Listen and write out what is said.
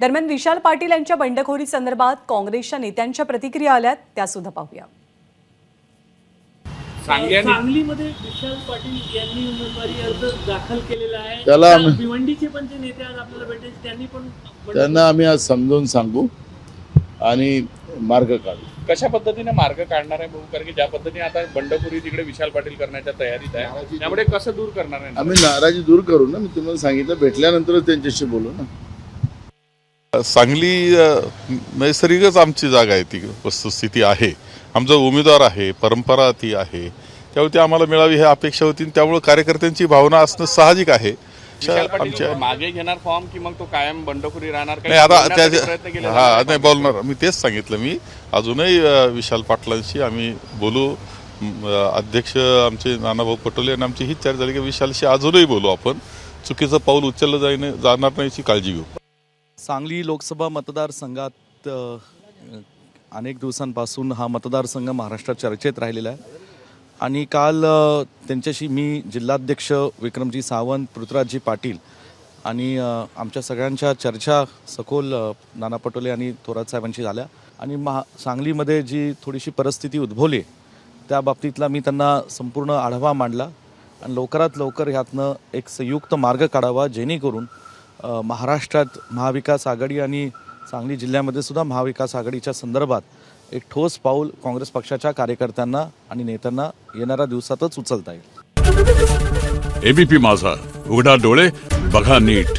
दरम्यान विशाल पाटील यांच्या बंडखोरी संदर्भात काँग्रेसच्या नेत्यांच्या प्रतिक्रिया आल्यात त्या सुद्धा पाहूया सांगली सांगलीमध्ये विशाल पाटील यांनी उमेदवारी अर्ज दाखल केलेला आहे. त्याला आम्ही- भिवंडीचे पण जे नेते आज आपल्याला भेटेल त्यांनी पण त्यांना आम्ही आज समजावून सांगू आणि मार्ग काढू. कशा पद्धतीने मार्ग काढणार आहे भाऊ? कारण की ज्या पद्धतीने आता बंडखोरी तिकडे विशाल पाटील करण्याच्या तयारीत आहे त्यामुळे कसं दूर करणार आहे? आम्ही नाराजी दूर करू ना. मी तुम्हाला सांगितलं भेटल्यानंतरच त्यांच्याशी बोलू ना. सांगली नैसर्गिकच आमची जागा आहे ती वस्तुस्थिती आहे. आमचा उमेदवार आहे परंपरा ती आहे. त्यामुळे ती आम्हाला मिळावी ही अपेक्षा होती त्यामुळे कार्यकर्त्यांची भावना असणं साहजिक आहे. मागे घेणार फॉर्म की मग तो कायम बंडखोरी राहणार? काही नाही आता हा नाही बोलणार. मी तेच सांगितलं. मी अजूनही विशाल पाटलांशी आम्ही बोलू. अध्यक्ष आमचे नानाभाऊ पटोले आणि आमची हीच चर्चा झाली की विशालशी अजूनही बोलू आपण. चुकीचं पाऊल उचललं जाईन जाणार नाही याची काळजी घेऊ. सांगली लोकसभा मतदारसंघात अनेक दिवसांपासून हा मतदारसंघ महाराष्ट्रात चर्चेत राहिलेला आहे. आणि काल त्यांच्याशी मी जिल्हाध्यक्ष विक्रमजी सावंत पृथ्वीराजजी पाटील आणि आमच्या सगळ्यांच्या चर्चा सखोल नाना पटोले आणि थोरात साहेबांशी झाल्या. आणि महा सांगलीमध्ये जी थोडीशी परिस्थिती उद्भवली त्या बाबतीतला मी त्यांना संपूर्ण आढावा मांडला. आणि लवकरात लवकर ह्यातनं एक संयुक्त मार्ग काढावा जेणेकरून महाराष्ट्रात महाविकास आघाडी आणि सांगली जिल्ह्यामध्ये सुद्धा महाविकास आघाडीच्या संदर्भात एक ठोस पाऊल काँग्रेस पक्षाच्या कार्यकर्त्यांना आणि नेत्यांना येणाऱ्या दिवसातच उचलता येईल. एबीपी माझा उघडा डोळे बघा नीट.